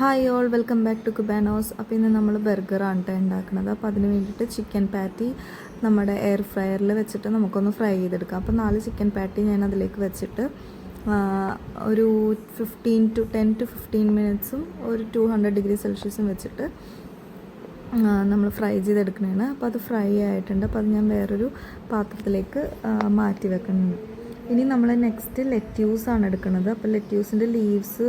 Hi all welcome back to Cubanos അപ്പോൾ ഇന്ന് നമ്മൾ ബർഗറാണ് കേട്ടോ ഉണ്ടാക്കുന്നത് അപ്പോൾ അതിന് വേണ്ടിയിട്ട് ചിക്കൻ പാറ്റി നമ്മുടെ എയർ ഫ്രയറിൽ വെച്ചിട്ട് നമുക്കൊന്ന് ഫ്രൈ ചെയ്തെടുക്കാം. അപ്പോൾ നാല് ചിക്കൻ പാറ്റി ഞാൻ അതിലേക്ക് വെച്ചിട്ട് ഒരു fifteen to ten to fifteen മിനിറ്റ്സും ഒരു ടു ഹൺഡ്രഡ് ഡിഗ്രി സെൽഷ്യസും വെച്ചിട്ട് നമ്മൾ ഫ്രൈ ചെയ്തെടുക്കണതാണ് അപ്പോൾ അത് ഫ്രൈ ആയിട്ടുണ്ട്. അപ്പോൾ അത് ഞാൻ വേറൊരു പാത്രത്തിലേക്ക് മാറ്റി വെക്കുന്നുണ്ട് ഇനി നമ്മൾ നെക്സ്റ്റ് ലെറ്റ്യൂസ് ആണ് എടുക്കുന്നത്. അപ്പോൾ ലെറ്റ്യൂസിന്റെ ലീവ്സ്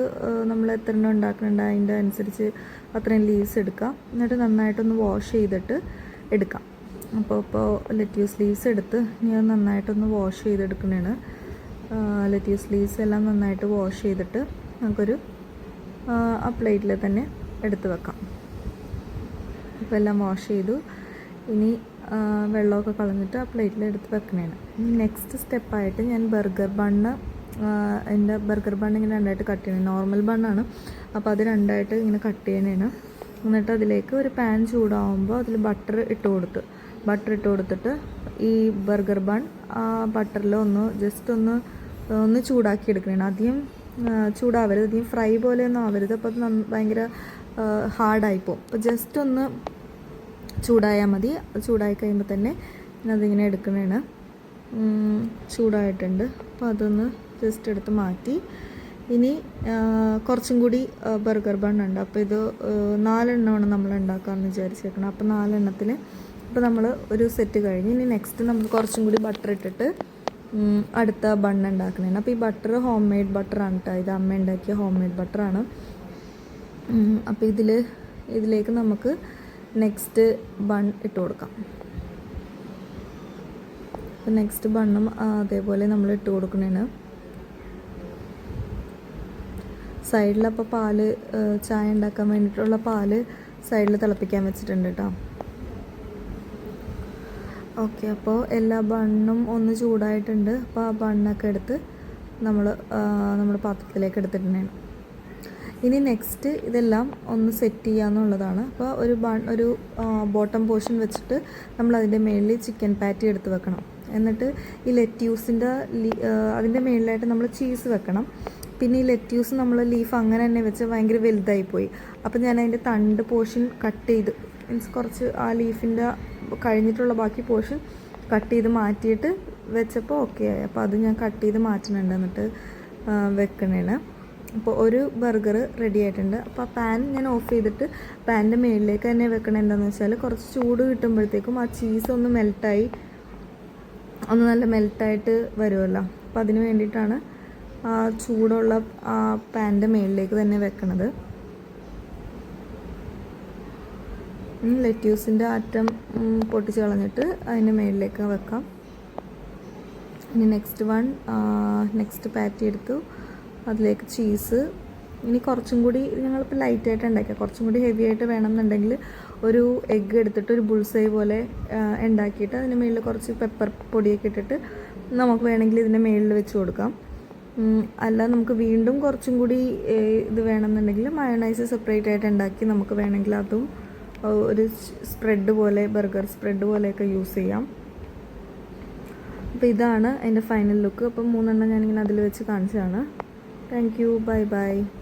നമ്മൾ എത്ര എണ്ണം ഉണ്ടാക്കുന്നുണ്ട്? അതിന്റെ അനുസരിച്ച് അത്രയും ലീവ്സ് എടുക്കാം. എന്നിട്ട് നന്നായിട്ടൊന്ന് വാഷ് ചെയ്തിട്ട് എടുക്കാം. അപ്പോൾ ഇപ്പോൾ ലെറ്റ്യൂസ് ലീവ്സ് എടുത്ത് ഇനി അത് നന്നായിട്ടൊന്ന് വാഷ് ചെയ്തെടുക്കണതാണ് ലെറ്റ്യൂസ് ലീവ്സ് എല്ലാം നന്നായിട്ട് വാഷ് ചെയ്തിട്ട് നമുക്കൊരു ആ, പ്ലേറ്റിൽ തന്നെ എടുത്ത് വെക്കാം. അപ്പോൾ എല്ലാം വാഷ് ചെയ്തു. ഇനി വെള്ളമൊക്കെ കളഞ്ഞിട്ട് ആ പ്ലേറ്റിൽ എടുത്ത് വെക്കണേണ്. നെക്സ്റ്റ് സ്റ്റെപ്പായിട്ട് ഞാൻ ബർഗർ ബണ്ണ് എന്റെ ബർഗർ ബണ്ണ് ഇങ്ങനെ രണ്ടായിട്ട് കട്ട് ചെയ്യണം. നോർമൽ ബണ്ണാണ്. അപ്പോൾ അത് രണ്ടായിട്ട് ഇങ്ങനെ കട്ട് ചെയ്യണേണ്. എന്നിട്ട് അതിലേക്ക് ഒരു പാൻ ചൂടാവുമ്പോൾ അതിൽ ബട്ടർ ഇട്ട് കൊടുത്ത് ബട്ടർ ഇട്ട് കൊടുത്തിട്ട് ഈ ബർഗർ ബൺ ആ ബട്ടറിൽ ഒന്ന് ജസ്റ്റ് ഒന്ന് ഒന്ന് ചൂടാക്കി എടുക്കണേണ്. അധികം ചൂടാവരുത്. അധികം ഫ്രൈ പോലെയൊന്നും ആവരുത്. അപ്പോൾ അത് ഭയങ്കര ഹാർഡായിപ്പോവും അപ്പോൾ ജസ്റ്റ് ഒന്ന് ചൂടായാൽ മതി. ചൂടായി കഴിയുമ്പോൾ തന്നെ അതിങ്ങനെ എടുക്കണേണ് ചൂടായിട്ടുണ്ട്. അപ്പോൾ അതൊന്ന് ജസ്റ്റ് എടുത്ത് മാറ്റി. ഇനി കുറച്ചും കൂടി ബർഗർ ബണ്ണുണ്ട് അപ്പോൾ ഇത് നാലെണ്ണമാണ് നമ്മൾ ഉണ്ടാക്കാമെന്ന് വിചാരിച്ചേക്കണം. അപ്പോൾ നാലെണ്ണത്തിൽ അപ്പോൾ നമ്മൾ ഒരു സെറ്റ് കഴിഞ്ഞ് ഇനി നെക്സ്റ്റ് നമ്മൾ കുറച്ചും കൂടി ബട്ടർ ഇട്ടിട്ട് അടുത്ത ബൺ ഉണ്ടാക്കുന്നതാണ്. അപ്പോൾ ഈ ബട്ടർ ഹോം മെയ്ഡ് ബട്ടറാണ് കേട്ടോ ഇത് അമ്മ ഉണ്ടാക്കിയ ഹോം മെയ്ഡ് ബട്ടറാണ് അപ്പോൾ ഇതിൽ ഇതിലേക്ക് നമുക്ക് നെക്സ്റ്റ് ബൺ ഇട്ട് കൊടുക്കാം. അപ്പോൾ നെക്സ്റ്റ് ബണ്ണും അതേപോലെ നമ്മൾ ഇട്ട് കൊടുക്കണേന് സൈഡിലപ്പോൾ പാൽ ചായ ഉണ്ടാക്കാൻ വേണ്ടിയിട്ടുള്ള പാൽ സൈഡിൽ തിളപ്പിക്കാൻ വെച്ചിട്ടുണ്ട് കേട്ടോ ഓക്കെ അപ്പോൾ എല്ലാ ബണ്ണും ഒന്ന് ചൂടായിട്ടുണ്ട്. അപ്പോൾ ആ ബണ്ണൊക്കെ എടുത്ത് നമ്മൾ നമ്മുടെ പാത്രത്തിലേക്ക് എടുത്തിട്ടുണ്ടാണ് ഇനി നെക്സ്റ്റ് ഇതെല്ലാം ഒന്ന് സെറ്റ് ചെയ്യാന്നുള്ളതാണ്. അപ്പോൾ ഒരു ഒരു ബോട്ടം പോർഷൻ വെച്ചിട്ട് നമ്മൾ അതിന്റെ മേളിൽ ചിക്കൻ പാറ്റി എടുത്ത് വെക്കണം. എന്നിട്ട് ഈ ലെറ്റ്യൂസിന്റെ അതിന്റെ മേളിലായിട്ട് നമ്മൾ ചീസ് വെക്കണം. പിന്നെ ഈ ലെറ്റ്യൂസ് നമ്മൾ ലീഫ് അങ്ങനെ തന്നെ വെച്ച് ഭയങ്കര വലുതായി പോയി അപ്പോൾ ഞാൻ അതിന്റെ തണ്ട് പോർഷൻ കട്ട് ചെയ്ത് മീൻസ് കുറച്ച് ആ ലീഫിന്റെ കഴിഞ്ഞിട്ടുള്ള ബാക്കി പോർഷൻ കട്ട് ചെയ്ത് മാറ്റിയിട്ട് വെച്ചപ്പോൾ ഓക്കെ ആയി. അപ്പോൾ അത് ഞാൻ കട്ട് ചെയ്ത് മാറ്റുന്നുണ്ട് എന്നിട്ട് വെക്കണേണ്. അപ്പോൾ ഒരു ബർഗർ റെഡി ആയിട്ടുണ്ട്. അപ്പോൾ പാൻ ഞാൻ ഓഫ് ചെയ്തിട്ട് പാനിന്റെ മുകളിലേക്ക് തന്നെ വെക്കണം എന്താണെന്ന് വെച്ചാൽ കുറച്ച് ചൂട് കിട്ടുമ്പോഴത്തേക്കും ആ ചീസ് ഒന്ന് മെൽട്ടായി ഒന്ന് നല്ല മെൽട്ടായിട്ട് വരുമല്ലോ. അപ്പോൾ അതിന് വേണ്ടിയിട്ടാണ് ആ ചൂടുള്ള ആ പാനിന്റെ മുകളിലേക്ക് തന്നെ വെക്കണത്. ലെറ്റ്യൂസിന്റെ അറ്റം പൊട്ടിച്ച് കളഞ്ഞിട്ട് അതിന്റെ മുകളിലേക്ക് വെക്കാം. ഇനി നെക്സ്റ്റ് വൺ നെക്സ്റ്റ് പാറ്റി എടുത്തു. അതിലേക്ക് ചീസ്. ഇനി കുറച്ചും കൂടി ഞങ്ങളിപ്പോൾ ലൈറ്റായിട്ട് ഉണ്ടാക്കുക കുറച്ചും കൂടി ഹെവി ആയിട്ട് വേണമെന്നുണ്ടെങ്കിൽ ഒരു എഗ്ഗ് എടുത്തിട്ട് ഒരു ബുൾസൈ പോലെ ഉണ്ടാക്കിയിട്ട് അതിന് മുകളിൽ കുറച്ച് പെപ്പർ പൊടിയൊക്കെ ഇട്ടിട്ട് നമുക്ക് വേണമെങ്കിൽ ഇതിന്റെ മുകളിൽ വെച്ച് കൊടുക്കാം. അല്ല നമുക്ക് വീണ്ടും കുറച്ചും കൂടി ഇത് വേണമെന്നുണ്ടെങ്കിൽ മയണൈസ് സെപ്പറേറ്റ് ആയിട്ട് ഉണ്ടാക്കി നമുക്ക് വേണമെങ്കിൽ അതും ഒരു സ്പ്രെഡ് പോലെ ബർഗർ സ്പ്രെഡ് പോലെയൊക്കെ യൂസ് ചെയ്യാം. അപ്പോൾ ഇതാണ് അതിന്റെ ഫൈനൽ ലുക്ക് അപ്പം മൂന്നെണ്ണം ഞാനിങ്ങനെ അതിൽ വെച്ച് കാണിച്ചതാണ്. Thank you. Bye-bye.